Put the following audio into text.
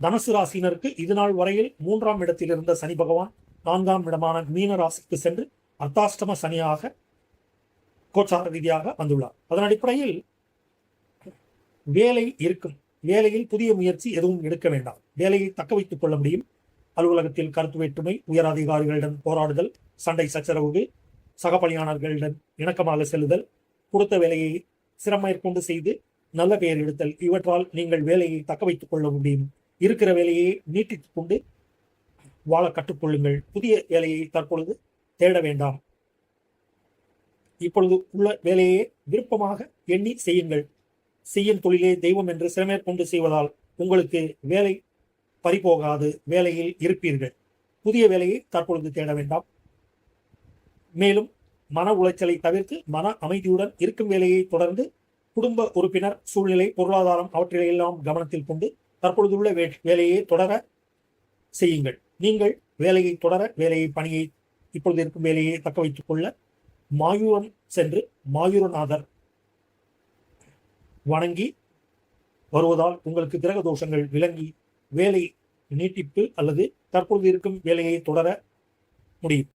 தனுசு ராசினருக்கு இது நாள் வரையில் மூன்றாம் இடத்தில் இருந்த சனி பகவான் நான்காம் இடமான மீன ராசிக்கு சென்று அர்த்தாஷ்டம சனியாக கோச்சார ரீதியாக வந்துள்ளார். அதன் அடிப்படையில் வேலை இருக்கும். வேலையில் புதிய முயற்சி எதுவும் எடுக்க வேண்டாம். வேலையை தக்க வைத்துக் கொள்ள முடியும். அலுவலகத்தில் கருத்து வேற்றுமை உயர் அதிகாரிகளிடம் போராடுதல் சண்டை சச்சரவுகள் சக பணியாளர்களிடம் இணக்கமாக செல்லுதல் கொடுத்த வேலையை சிரமேற்கொண்டு செய்து நல்ல பெயர் எடுத்தல் இவற்றால் நீங்கள் வேலையை தக்க வைத்துக் கொள்ள முடியும். இருக்கிற வேலையை நீட்டித்துக் கொண்டு வாழ கற்றுக்கொள்ளுங்கள். புதிய வேலையை தற்பொழுது தேட வேண்டாம். இப்பொழுது உள்ள வேலையை விருப்பமாக எண்ணி செய்யுங்கள். செய்யும் தொழிலே தெய்வம் என்று சிறமேற்கொண்டு செய்வதால் உங்களுக்கு வேலை பறிபோகாது வேலையில் இருப்பீர்கள். புதிய வேலையை தற்பொழுது தேட வேண்டாம். மேலும் மன உளைச்சலை தவிர்த்து மன அமைதியுடன் இருக்கும் வேலையை தொடர்ந்து குடும்ப உறுப்பினர் சூழ்நிலை பொருளாதாரம் அவற்றையெல்லாம் கவனத்தில் கொண்டு தற்பொழுதுள்ள வே வேலையை தொடர செய்யுங்கள். நீங்கள் வேலையை தொடர வேலையை பணியை இப்பொழுது இருக்கும் வேலையை தக்க வைத்துக் கொள்ள மாயூரம் சென்று மாயூரநாதர் வணங்கி வருவதால் உங்களுக்கு கிரக தோஷங்கள் விளங்கி வேலை நீட்டிப்பு அல்லது தற்பொழுது இருக்கும் வேலையை தொடர முடியும்.